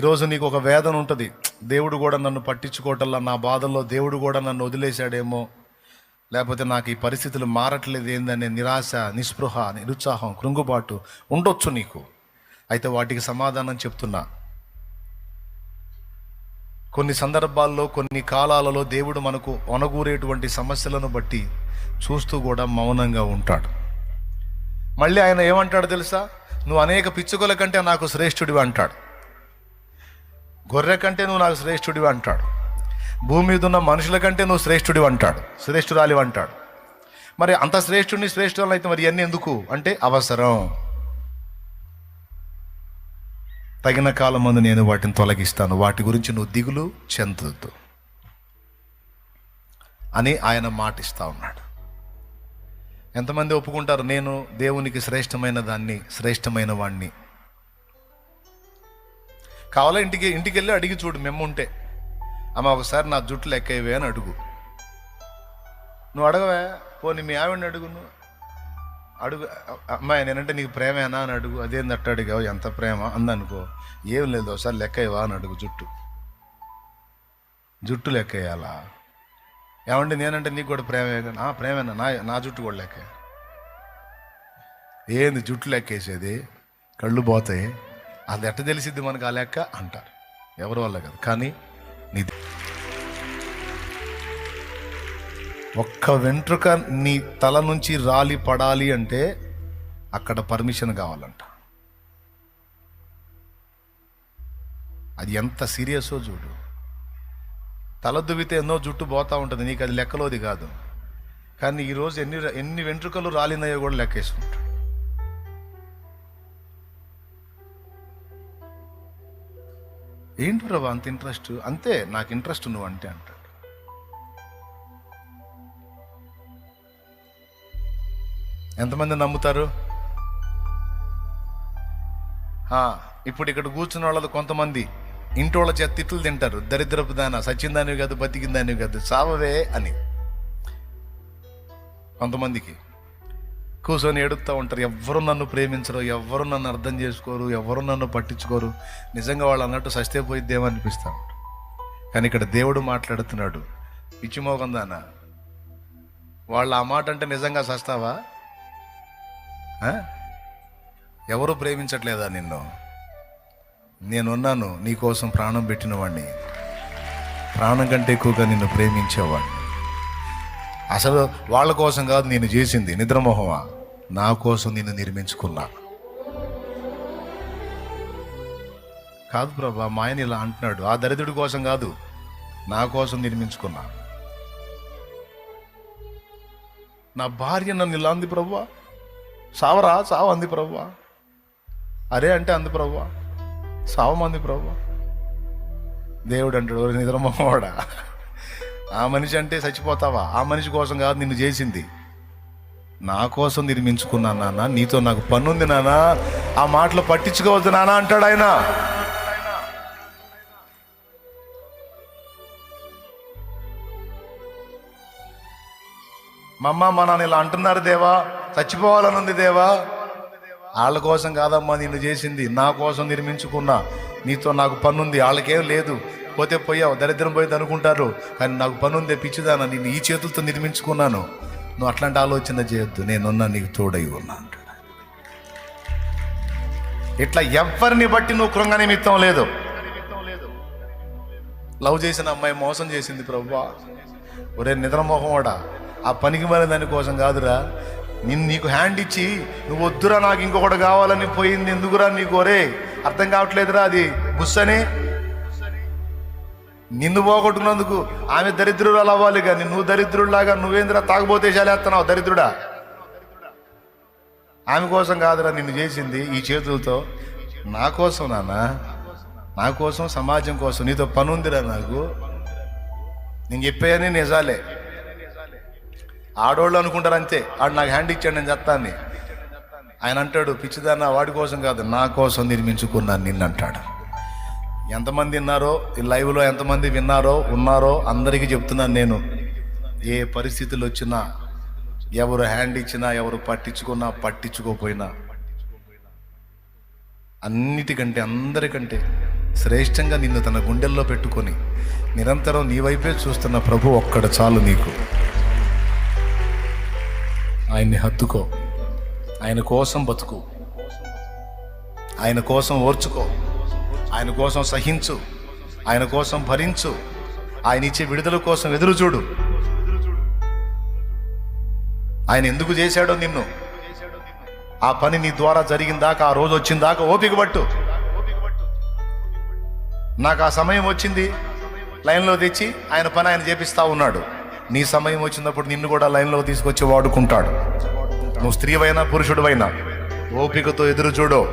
ఈరోజు నీకు ఒక వేదన ఉంటుంది. దేవుడు కూడా నన్ను పట్టించుకోవటంలో నా బాధల్లో దేవుడు కూడా నన్ను వదిలేశాడేమో. లేకపోతే నాకు ఈ పరిస్థితులు మారట్లేదు ఏందనే నిరాశ నిస్పృహ నిరుత్సాహం కృంగుబాటు ఉండొచ్చు నీకు. అయితే వాటికి సమాధానం చెప్తున్నా. కొన్ని సందర్భాల్లో కొన్ని కాలాలలో దేవుడు మనకు ఒనగూరేటువంటి సమస్యలను బట్టి చూస్తూ కూడా మౌనంగా ఉంటాడు. మళ్ళీ ఆయన ఏమంటాడు తెలుసా? నువ్వు అనేక పిచ్చుకల కంటే నాకు శ్రేష్ఠుడివి అంటాడు. గొర్రె కంటే నువ్వు నాకు శ్రేష్ఠుడివి అంటాడు. భూమి మీద ఉన్న మనుషుల కంటే నువ్వు శ్రేష్ఠుడివి అంటాడు. శ్రేష్ఠురాలివి అంటాడు. మరి అంత శ్రేష్ఠుడిని శ్రేష్ఠురాలు అయితే మరి ఇవన్నీ ఎందుకు? అంటే అవసరం. తగిన కాలం ముందు నేను వాటిని తొలగిస్తాను. వాటి గురించి నువ్వు దిగులు చెందొద్దు అని ఆయన మాటిస్తా ఉన్నాడు. ఎంతమంది ఒప్పుకుంటారు? నేను దేవునికి శ్రేష్టమైన దాన్ని శ్రేష్టమైన వాణ్ణి కావాలా ఇంటికి ఇంటికి వెళ్ళి అడిగి చూడు ఉంటే అమ్మ ఒకసారి నా జుట్టు లెక్కవే అని అడుగు. నువ్వు అడగవే? పోనీ మీ ఆవిడని అడుగు నువ్వు. అడుగు. అమ్మాయి నేనంటే నీకు ప్రేమేనా అని అడుగు. అదేంది అట్ట అడిగావు? ఎంత ప్రేమ? అందనుకో. ఏం లేదు ఒకసారి లెక్కయ్యవా అని అడుగు జుట్టు. జుట్టు లెక్కయ్యాలా? ఏమంటే నేనంటే నీకు కూడా ప్రేమే నా "ఆ, ప్రేమేనా? నా నా జుట్టు కూడా లెక్క. ఏంది జుట్టు లెక్కేసేది? కళ్ళు పోతాయి. అది ఎట్ట తెలిసిద్ది మనకు? ఆ లెక్క అంటారు. ఎవరి వల్ల కాదు. కానీ నీ ఒక్క వెంట్రుక నీ తల నుంచి రాలి పడాలి అంటే అక్కడ పర్మిషన్ కావాలంట. అది ఎంత సీరియసో చూడు. తల దువ్వితే ఎన్నో జుట్టు పోతూ ఉంటుంది. నీకు అది లెక్కలోది కాదు. కానీ ఈరోజు ఎన్ని ఎన్ని వెంట్రుకలు రాలినాయో కూడా లెక్కేసుకుంటాడు. ఏంటి ప్రభా అంత ఇంట్రెస్ట్ అంతే నాకు ఇంట్రెస్ట్ నువ్వు అంటే అంటాడు. ఎంతమంది నమ్ముతారు? ఇప్పుడు ఇక్కడ కూర్చున్న వాళ్ళు కొంతమంది. ఇంటోళ్ళ వాళ్ళ చేత తిట్లు తింటారు. దరిద్రపు దాన. సచ్చిందానివి కాదు బతికిందానివి కాదు. సావవే అని. కొంతమందికి. కూర్చొని ఏడుస్తూ ఉంటారు. ఎవ్వరు నన్ను ప్రేమించరు ఎవ్వరు నన్ను అర్థం చేసుకోరు ఎవరు నన్ను పట్టించుకోరు. నిజంగా వాళ్ళు అన్నట్టు సస్తే పోయిద్దేమో అనిపిస్తా ఉంటారు. కానీ ఇక్కడ దేవుడు మాట్లాడుతున్నాడు. పిచ్చిమోగందానా వాళ్ళు ఆ మాట అంటే నిజంగా సస్తావా? ఎవరు ప్రేమించట్లేదా నిన్ను? నేనున్నాను నీకోసం ప్రాణం పెట్టిన వాడిని ప్రాణం కంటే ఎక్కువగా నిన్ను ప్రేమించేవాడిని అసలు వాళ్ళ కోసం కాదు నేను చేసింది నిద్రమోహమా? నా కోసం నిన్ను నిర్మించుకున్నా. కాదు ప్రభా మా ఆయన ఇలా అంటున్నాడు. ఆ దరిద్రుడి కోసం కాదు నా కోసం నిర్మించుకున్నా. నా భార్య నన్ను ఇలా అంది ప్రభా. సావరా సావు అంది ప్రభా. అరే అంటే అంది ప్రభా. సావమంది ప్రభా. దేవుడు అంటాడు "ఓరి ఆ మనిషి అంటే చచ్చిపోతావా? ఆ మనిషి కోసం కాదు నిన్ను చేసింది. నా కోసం నిర్మించుకున్నాను నాన్న నీతో నాకు పనుంది నాన్న ఆ మాటలు పట్టించుకోవద్దు నాన్న అంటాడు ఆయన. మా అమ్మ మా నాన్న ఇలా అంటున్నారు దేవా చచ్చిపోవాలని ఉంది దేవా. వాళ్ళ కోసం కాదమ్మా నిన్ను చేసింది నా కోసం నిర్మించుకున్నా నీతో నాకు పనుంది వాళ్ళకేం లేదు. పోతే పోయావు దరిద్రం పోయింది అనుకుంటారు కానీ నాకు పనుంది పిచ్చిదానా నిన్ను ఈ చేతులతో నిర్మించుకున్నాను. నువ్వు అట్లాంటి ఆలోచన చేయొద్దు. నేనున్నా నీకు తోడై ఉన్నా అంటాడు ఇట్లా ఎవరిని బట్టి నువ్వు కృంగ నిమిత్తం లేదు. లవ్ చేసిన అమ్మాయి మోసం చేసింది ప్రభా ఒరే నిద్రమోహమోడా ఆ పనికి మరి దానికోసం కాదురా. నిన్ను నీకు హ్యాండ్ ఇచ్చి నువ్వు వద్దురా నాకు ఇంకొకటి కావాలని పోయింది ఎందుకురా నీకు? ఒరే అర్థం కావట్లేదురా అది. గుస్సనే. నిన్ను పోగొట్టుకున్నందుకు ఆమె దరిద్రురాలు అవ్వాలి కానీ నువ్వు దరిద్రుడిలాగా నువ్వేంద్రా తాగుబోతే శాలేస్తున్నావు దరిద్రుడా? ఆమె కోసం కాదురా నిన్ను చేసింది ఈ చేతులతో. నా కోసం నాన్న నా కోసం సమాజం కోసం నీతో పని ఉందిరా నాకు. నేను చెప్పేయని నిజాలే. ఆడోళ్ళు అనుకుంటారు అంతే. ఆడు నాకు హ్యాండ్ ఇచ్చాడు నేను చెత్తాన్ని ఆయన అంటాడు పిచ్చిదాన్న వాడి కోసం కాదు నా కోసం నిర్మించుకున్నాను నిన్ను అంటాడు ఎంతమంది విన్నారో ఈ లైవ్లో ఎంతమంది విన్నారో ఉన్నారో అందరికీ చెప్తున్నాను నేను. ఏ పరిస్థితులు వచ్చినా ఎవరు హ్యాండ్ ఇచ్చినా ఎవరు పట్టించుకున్నా పట్టించుకోపోయినా అన్నిటికంటే అందరికంటే శ్రేష్టంగా నిన్ను తన గుండెల్లో పెట్టుకొని నిరంతరం నీ వైపే చూస్తున్న ప్రభు ఒక్కడ చాలు నీకు. ఆయన్ని హత్తుకో. ఆయన కోసం బతుకు. ఆయన కోసం ఓర్చుకో. ఆయన కోసం సహించు. ఆయన కోసం భరించు. ఆయన ఇచ్చే విడుదల కోసం ఎదురు చూడు. ఆయన ఎందుకు చేశాడో నిన్ను? ఆ పని నీ ద్వారా జరిగిందాక ఆ రోజు వచ్చిందాక ఓపిక పట్టు. నాకు ఆ సమయం వచ్చింది. లైన్లో తెచ్చి ఆయన పని ఆయన చేపిస్తా ఉన్నాడు. నీ సమయం వచ్చినప్పుడు నిన్ను కూడా లైన్లో తీసుకొచ్చి వాడుకుంటాడు. నువ్వు స్త్రీవైనా పురుషుడువైనా ఓపికతో ఎదురు చూడో.